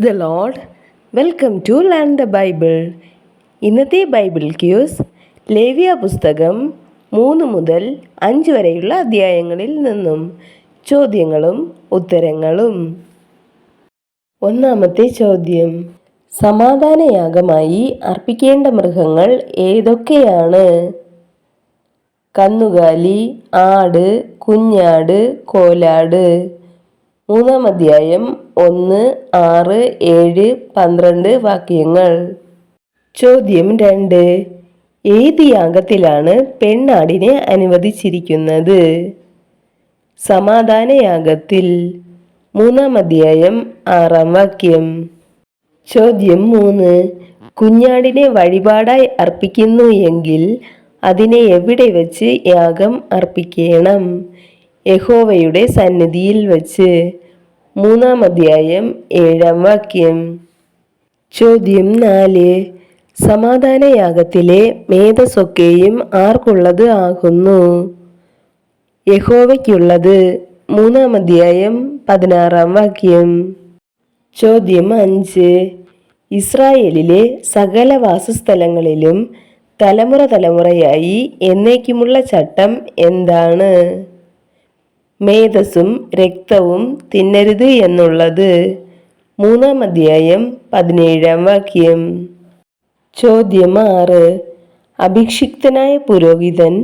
The lord welcome to learn the Bible ഇന്നത്തെ Bible quiz ലേവ്യ പുസ്തകം മൂന്ന് മുതൽ അഞ്ച് വരെയുള്ള അധ്യായങ്ങളിൽ നിന്നും ചോദ്യങ്ങളും ഉത്തരങ്ങളും. ഒന്നാമത്തെ ചോദ്യം സമാധാനയാഗമായി അർപ്പിക്കേണ്ട മൃഗങ്ങൾ ഏതൊക്കെയാണ്? കന്നുകാലി ആട് കുഞ്ഞാട് കോലാട്. മൂന്നാം അധ്യായം ഒന്ന് ആറ് ഏഴ് പന്ത്രണ്ട് വാക്യങ്ങൾ. ചോദ്യം രണ്ട്. ഏത് യാഗത്തിലാണ് പെണ്ണാടിനെ അനുവദിച്ചിരിക്കുന്നത്? സമാധാനയാഗത്തിൽ മൂന്നാം അധ്യായം ആറാം വാക്യം. ചോദ്യം മൂന്ന്. കുഞ്ഞാടിനെ വഴിപാടായി അർപ്പിക്കുന്നു എങ്കിൽ അതിനെ എവിടെ വെച്ച് യാഗം അർപ്പിക്കണം? യഹോവയുടെ സന്നിധിയിൽ വച്ച്. മൂന്നാം അധ്യായം ഏഴാം വാക്യം. ചോദ്യം നാല്. സമാധാനയാഗത്തിലെ മേധസ്സൊക്കെയും ആർക്കുള്ളത് ആകുന്നു? യഹോവയ്ക്കുള്ളത്. മൂന്നാം അധ്യായം പതിനാറാം വാക്യം. ചോദ്യം അഞ്ച്. ഇസ്രായേലിലെ സകല വാസസ്ഥലങ്ങളിലും തലമുറ തലമുറയായി എന്നേക്കുമുള്ള ചട്ടം എന്താണ്? മേധസ്സും രക്തവും തിന്നരുത് എന്നുള്ളത്. മൂന്നാം അധ്യായം പതിനേഴാം വാക്യം. ചോദ്യം ആറ് അഭിക്ഷിക്തനായ പുരോഹിതൻ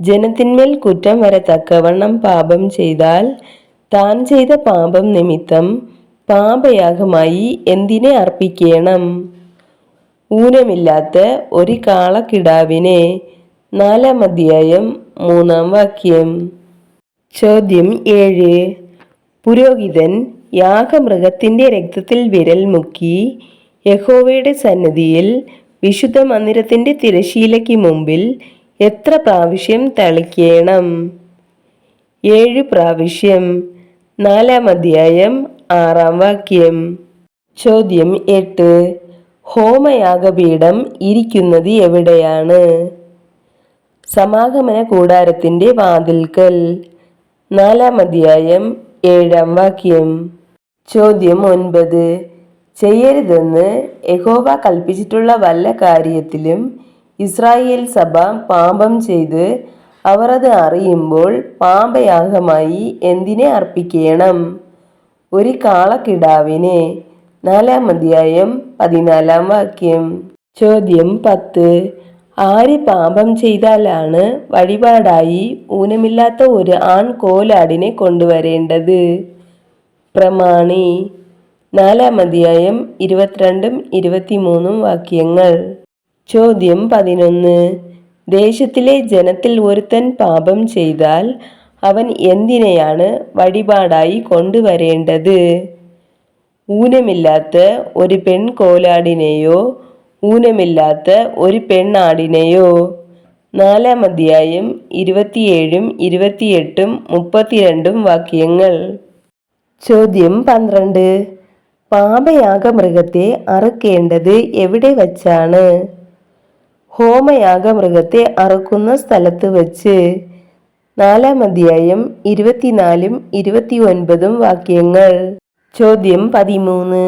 ജനത്തിന്മേൽ കുറ്റം വരത്തക്കവണ്ണം പാപം ചെയ്താൽ താൻ ചെയ്ത പാപം നിമിത്തം പാപയാഗമായി എന്തിനെ അർപ്പിക്കണം? ഊനമില്ലാത്ത ഒരു കാളക്കിടാവിനെ നാലാം അധ്യായം മൂന്നാം വാക്യം. ചോദ്യം ഏഴ്. പുരോഹിതൻ യാഗമൃഗത്തിന്റെ രക്തത്തിൽ വിരൽ മുക്കി യഹോവയുടെ സന്നിധിയിൽ വിശുദ്ധ മന്ദിരത്തിന്റെ തിരശീലയ്ക്ക് മുമ്പിൽ എത്ര പ്രാവശ്യം തളിക്കണം? ഏഴ് പ്രാവശ്യം. നാലാം അധ്യായം ആറാം വാക്യം. ചോദ്യം എട്ട്. ഹോമയാഗപീഠം ഇരിക്കുന്നത് എവിടെയാണ്? സമാഗമന കൂടാരത്തിന്റെ വാതിൽക്കൽ. നാലാം അധ്യായം ഏഴാം വാക്യം. ചോദ്യം ഒൻപത്. ചെയ്യരുതെന്ന് യഹോവ കൽപ്പിച്ചിട്ടുള്ള വല്ല കാര്യത്തിലും ഇസ്രായേൽ സഭ പാപം ചെയ്ത് അവർ അത് അറിയുമ്പോൾ പാപയാഗമായി എന്തിനെ അർപ്പിക്കണം? ഒരു കാളക്കിടാവിനെ. നാലാം അധ്യായം പതിനാലാം വാക്യം. ചോദ്യം പത്ത്. ആര് പാപം ചെയ്താലാണ് വഴിപാടായി ഊനമില്ലാത്ത ഒരു ആൺ കോലാടിനെ കൊണ്ടുവരേണ്ടത്? പ്രമാണി. നാലാം അധ്യായം ഇരുപത്തിരണ്ടും ഇരുപത്തിമൂന്നും വാക്യങ്ങൾ. ചോദ്യം പതിനൊന്ന്. ദേശത്തിലെ ജനത്തിൽ ഒരുത്തൻ പാപം ചെയ്താൽ അവൻ എന്തിനെയാണ് വഴിപാടായി കൊണ്ടുവരേണ്ടത്? ഊനമില്ലാത്ത ഒരു പെൺകോലാടിനെയോ ഊനമില്ലാത്ത ഒരു പെണ്ണാടിനെയോ? നാലാം അധ്യായം ഇരുപത്തിയേഴും ഇരുപത്തിയെട്ടും മുപ്പത്തിരണ്ടും വാക്യങ്ങൾ. ചോദ്യം പന്ത്രണ്ട്. പാപയാഗമൃഗത്തെ അറുക്കേണ്ടത് എവിടെ വച്ചാണ്? ഹോമയാഗമൃഗത്തെ അറുക്കുന്ന സ്ഥലത്ത് വച്ച്. നാലാം അധ്യായം ഇരുപത്തിനാലും ഇരുപത്തി ഒൻപതും വാക്യങ്ങൾ. ചോദ്യം പതിമൂന്ന്.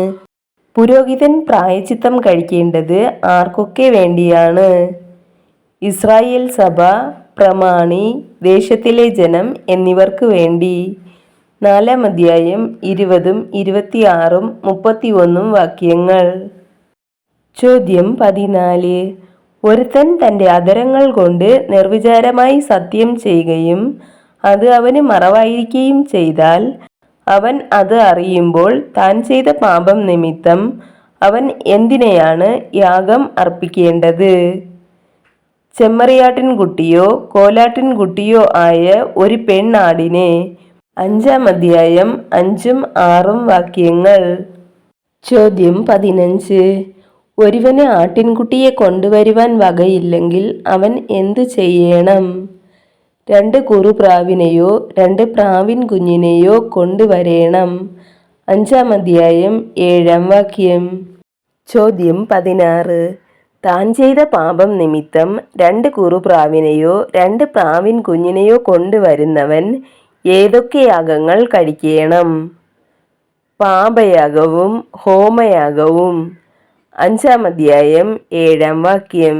പുരോഹിതൻ പ്രായച്ചിത്തം കഴിക്കേണ്ടത് ആർക്കൊക്കെ വേണ്ടിയാണ്? ഇസ്രായേൽ സഭ പ്രമാണി ദേശത്തിലെ ജനം എന്നിവർക്ക് വേണ്ടി. നാലാം അധ്യായം ഇരുപതും ഇരുപത്തിയാറും മുപ്പത്തിയൊന്നും വാക്യങ്ങൾ. ചോദ്യം പതിനാല്. ഒരുത്തൻ തന്റെ അധരങ്ങൾ കൊണ്ട് നിർവിചാരമായി സത്യം ചെയ്യുകയും അത് അവന് മറവായിരിക്കുകയും ചെയ്താൽ അവൻ അത് അറിയുമ്പോൾ താൻ ചെയ്ത പാപം നിമിത്തം അവൻ എന്തിനെയാണ് യാഗം അർപ്പിക്കേണ്ടത്? ചെമ്മറിയാട്ടിൻകുട്ടിയോ കോലാട്ടിൻകുട്ടിയോ ആയ ഒരു പെണ്ണാടിനെ അഞ്ചാം അധ്യായം അഞ്ചും ആറും വാക്യങ്ങൾ. ചോദ്യം പതിനഞ്ച്. ഒരുവന് ആട്ടിൻകുട്ടിയെ കൊണ്ടുവരുവാൻ വകയില്ലെങ്കിൽ അവൻ എന്തു ചെയ്യണം? രണ്ട് കുറുപ്രാവിനെയോ രണ്ട് പ്രാവിൻ കുഞ്ഞിനെയോ കൊണ്ടുവരേണം. അഞ്ചാം അധ്യായം ഏഴാം വാക്യം. ചോദ്യം പതിനാറ്. താൻ ചെയ്ത പാപം നിമിത്തം രണ്ട് കുറുപ്രാവിനെയോ രണ്ട് പ്രാവിൻ കുഞ്ഞിനെയോ കൊണ്ടുവരുന്നവൻ ഏതൊക്കെ യാഗങ്ങൾ കഴിക്കണം? പാപയാഗവും ഹോമയാഗവും. അഞ്ചാം അധ്യായം ഏഴാം വാക്യം.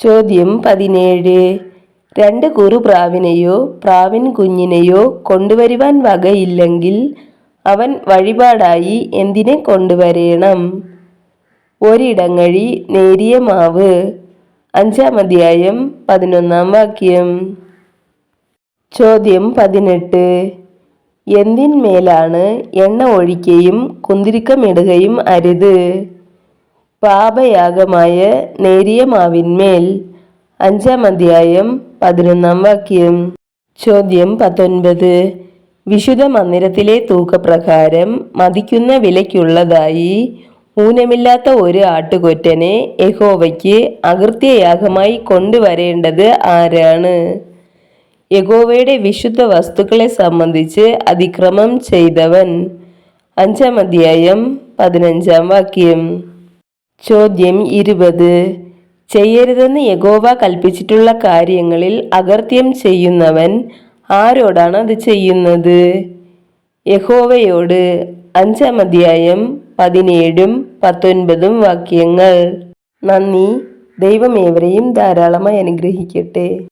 ചോദ്യം പതിനേഴ്. രണ്ട് കുറുപ്രാവിനെയോ പ്രാവിൻ കുഞ്ഞിനെയോ കൊണ്ടുവരുവാൻ വകയില്ലെങ്കിൽ അവൻ വഴിപാടായി എന്തിനെ കൊണ്ടുവരേണം? ഒരിടങ്ങഴി നേരിയ മാവ്. അഞ്ചാം അധ്യായം പതിനൊന്നാം വാക്യം. ചോദ്യം പതിനെട്ട്. എന്തിന്മേലാണ് എണ്ണ ഒഴിക്കുകയും കുന്തിരിക്കമിടുകയും അരുത്? പാപയാഗമായ നേരിയ മാവിന്മേൽ. അഞ്ചാം അധ്യായം പതിനൊന്നാം വാക്യം. ചോദ്യം പത്തൊൻപത്. വിശുദ്ധ മന്ദിരത്തിലെ തൂക്കപ്രകാരം മതിക്കുന്ന വിലയ്ക്കുള്ളതായി ഊനമില്ലാത്ത ഒരു ആട്ടുകൊറ്റനെ യഹോവയ്ക്ക് അകൃത്യയാഗമായി കൊണ്ടുവരേണ്ടത് ആരാണ്? യഹോവയുടെ വിശുദ്ധ വസ്തുക്കളെ സംബന്ധിച്ച് അതിക്രമം ചെയ്തവൻ. അഞ്ചാം അധ്യായം പതിനഞ്ചാം വാക്യം. ചോദ്യം ഇരുപത്. ചെയ്യരുതെന്ന് യഗോവ കൽപ്പിച്ചിട്ടുള്ള കാര്യങ്ങളിൽ അകർത്യം ചെയ്യുന്നവൻ ആരോടാണ് അത് ചെയ്യുന്നത്? യഹോവയോട് അഞ്ചാം അധ്യായം പതിനേഴും പത്തൊൻപതും വാക്യങ്ങൾ. നന്ദി. ദൈവമേവരെയും ധാരാളമായി അനുഗ്രഹിക്കട്ടെ.